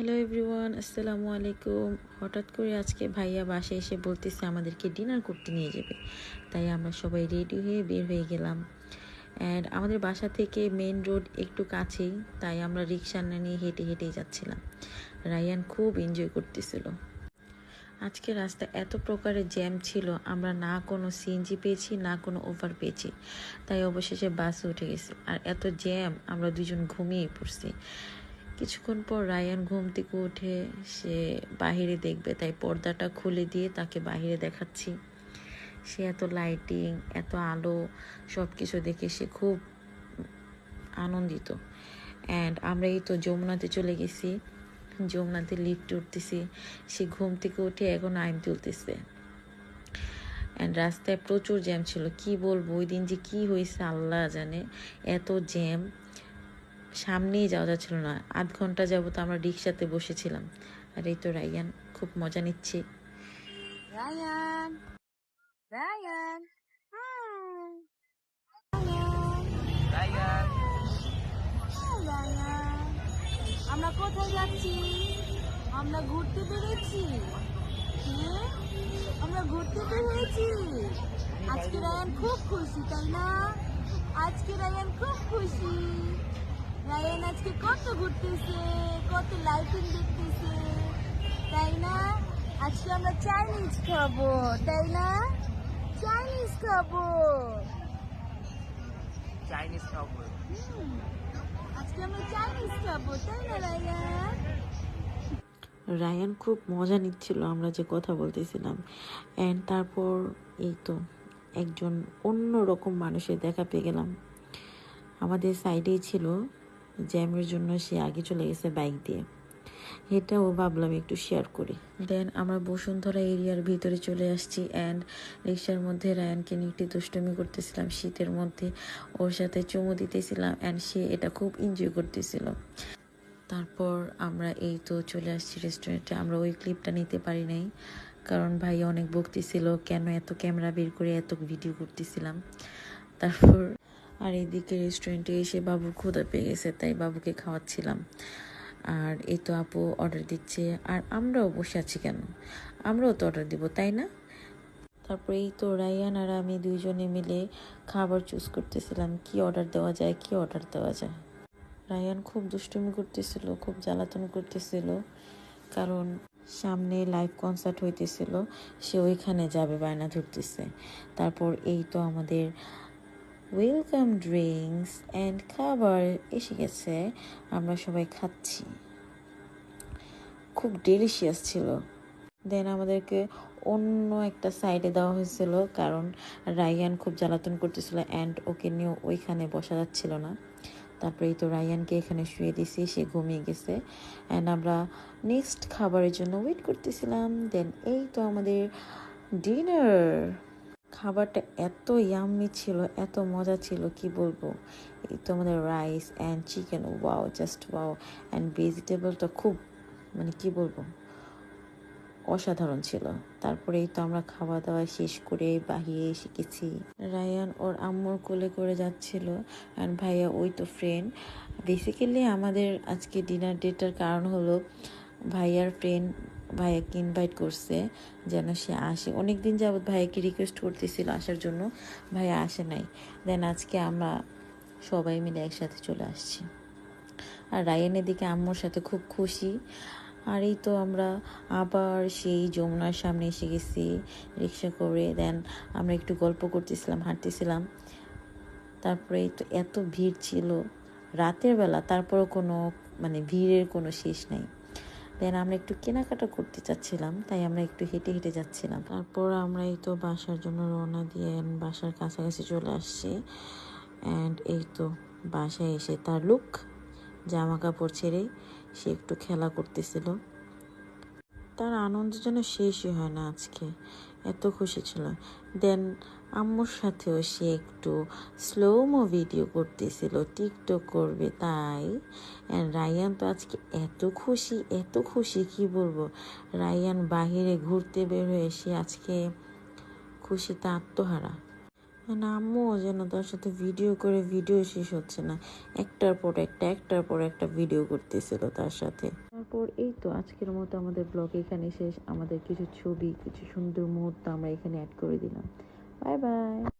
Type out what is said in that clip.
Hello everyone আসসালামু আলাইকুম হঠাৎ করে আজকে ভাইয়া বাসে এসে বলতেছে আমাদেরকে ডিনার করতে নিয়ে যাবে। তাই আমরা সবাই রেডি হয়ে বের হয়ে গেলাম। অ্যান্ড আমাদের বাসা থেকে মেন রোড একটু কাছেই, তাই আমরা রিক্সা না নিয়ে হেঁটে হেঁটেই যাচ্ছিলাম। রায়ান খুব এনজয় করতেছিল। আজকে রাস্তা এত প্রকারের জ্যাম ছিল, আমরা না কোনো সিএনজি পেয়েছি, না কোনো ওভার পেয়েছি। তাই অবশেষে বাসে উঠে গেছি। আর এত জ্যাম আমরা দুজন ঘুমিয়ে পড়ছি। কিছুক্ষণ পর রায়ান ঘুম থেকে উঠে সে বাহিরে দেখবে, তাই পর্দাটা খুলে দিয়ে তাকে বাহিরে দেখাচ্ছি। সে এত লাইটিং এত আলো সব কিছু দেখে সে খুব আনন্দিত। অ্যান্ড আমরা এই তো যমুনাতে চলে গেছি। যমুনাতে লিফট উঠতেছি। সে ঘুম থেকে উঠে এখন আইন তুলতেছে। অ্যান্ড রাস্তায় প্রচুর জ্যাম ছিল। কি বলব? ওই দিন যে কি হয়েছে আল্লাহ জানে। এত জ্যাম সামনেই যাওয়া যাচ্ছিল না। আধ ঘণ্টা যাবত আমরা রিক্সাতে বসেছিলাম। আর এই তো রাইয়ান খুব মজা নিচ্ছে। Ryan. Ryan. Hi. Ryan, আমরা কোথায় যাচ্ছি? আমরা ঘুরতে বেরোচ্ছি হ্যাঁ আমরা ঘুরতে বের হয়েছি আজকে রায়ান খুব খুশি তাই না? আজকে রায়ান খুব খুশি। রায়ান আজকে কত ঘুরতেছে কত লাইটিং দেখতেছে তাই না? আজকে আমরা চাইনিজ খাব তাই না? চাইনিজ খাব। Chinese খাব। আজকে আমরা চাইনিজ খাব তাই না রায়ান? রায়ান খুব মজা নিচ্ছিল আমরা যে কথা বলতেছিলাম। অ্যান্ড তারপর এই তো একজন অন্য রকম মানুষের দেখা পেয়ে গেলাম। আমাদের সাইডেই ছিল জ্যামের জন্য সে আগে চলে গেছে বাইক দিয়ে। এটাও ভাবলাম একটু শেয়ার করি। দেন আমরা বসুন্ধরা এরিয়ার ভিতরে চলে আসছি অ্যান্ড রিক্সার মধ্যে রায়ানকে নিয়ে একটি দুষ্টমি করতেছিলাম, শীতের মধ্যে ওর সাথে চুমু দিতেছিলাম অ্যান্ড সে এটা খুব এনজয় করতেছিল। তারপর আমরা এই তো চলে আসছি রেস্টুরেন্টে আমরা ওই ক্লিপটা নিতে পারি নাই, কারণ ভাই অনেক বকতেছিল, কেন এত ক্যামেরা বের করে এত ভিডিও করতেছিলাম। তারপর আর এদিকে রেস্টুরেন্টে এসে বাবুর ক্ষুদা পেয়ে গেছে, তাই বাবুকে খাওয়াচ্ছিলাম। আর এই তো আপু অর্ডার দিচ্ছে, আর আমরাও বসে আছি কেন? আমরাও তো অর্ডার দিব, তাই না? তারপরে এই তো রায়ান আর আমি দুইজনে মিলে খাবার চুজ করতেছিলাম, কি অর্ডার দেওয়া যায়, কি অর্ডার দেওয়া যায়। রায়ান খুব দুষ্টুমি করতেছিল, খুব জ্বালাতন করতেছিল, কারণ সামনে লাইভ কনসার্ট হইতেছিল, সে ওইখানে যাবে, বায়না ধরতেছে। তারপর এই তো আমাদের ওয়েলকাম ড্রিঙ্কস অ্যান্ড খাবার এসে গেছে, আমরা সবাই খাচ্ছি। খুব ডেলিশিয়াস ছিল। দেন আমাদেরকে অন্য একটা সাইডে দেওয়া হয়েছিল, কারণ রায়ান খুব জ্বালাতন করতেছিল অ্যান্ড ওকে নিয়ে ওইখানে বসা যাচ্ছিল না। তারপরে এই তো রায়ানকে এখানে শুয়ে দিছি সে ঘুমিয়ে গেছে। অ্যান্ড আমরা নেক্সট খাবারের জন্য ওয়েট করতেছিলাম। দেন এই তো আমাদের ডিনার খাবারটা এত ইয়াম্মি ছিল, এত মজা ছিল, কি বলব? এই তো আমাদের rice and chicken wow just wow and ভেজিটেবলটা খুব মানে কি বলব? অসাধারণ ছিল। তারপরে এই তো আমরা খাওয়া দাওয়া শেষ করে এসে গেছি। রায়ান ওর আম্মুর কোলে করে যাচ্ছিল। অ্যান্ড ভাইয়া ওই তো ফ্রেন্ড বেসিক্যালি আমাদের আজকে ডিনার ডেটার কারণ হলো ভাইয়ার ফ্রেন্ড ভাইয়াকে ইনভাইট করছে যেন সে আসে। অনেক দিন যাবৎ ভাইয়াকে রিকোয়েস্ট করতেছিল আসার জন্য। ভাইয়া আসে নাই। দেন আজকে আমরা সবাই মিলে একসাথে চলে আসছি। আর রায়ানের দিকে আম্মুর সাথে খুব খুশি। আর এই তো আমরা আবার সেই যমুনার সামনে এসে গেছি রিক্সা করে। দেন আমরা একটু গল্প করতেছিলাম, হাঁটতেছিলাম। তারপরে তো এত ভিড় ছিল। রাতের বেলা তারপরও কোনো মানে ভিড়ের কোনো শেষ নাই। দেন আমরা একটু কেনাকাটা করতে চাচ্ছিলাম, তাই আমরা একটু হেঁটে হেঁটে যাচ্ছিলাম। তারপর আমরা এই তো বাসার জন্য রওনা দিয়ে বাসার কাছাকাছি চলে আসছি। অ্যান্ড এই তো বাসায় এসে তার লুক জামা কাপড় ছেড়ে সে একটু খেলা করতেছিল। তার আনন্দ যেন শেষই হয় না আজকে। এত খুশি ছিল দেন আম্মুর সাথেও সে একটু স্লোমো ভিডিও করতেছিল টিকটক করবে, তাই? রায়ান তো আজকে এত খুশি এত খুশি, কি বলব? রায়ান বাহিরে ঘুরতে বের হয়ে সে আজকে খুশিতে আত্মহারা। And আম্মুও যেন তার সাথে ভিডিও করে ভিডিও শেষ হচ্ছে না। একটার পর একটা, একটার পর একটা ভিডিও করতেছিল তার সাথে। তারপর এই তো আজকের মতো আমাদের ব্লগ এখানে শেষ। আমাদের কিছু ছবি, কিছু সুন্দর মুহূর্ত আমরা এখানে অ্যাড করে দিলাম। Bye bye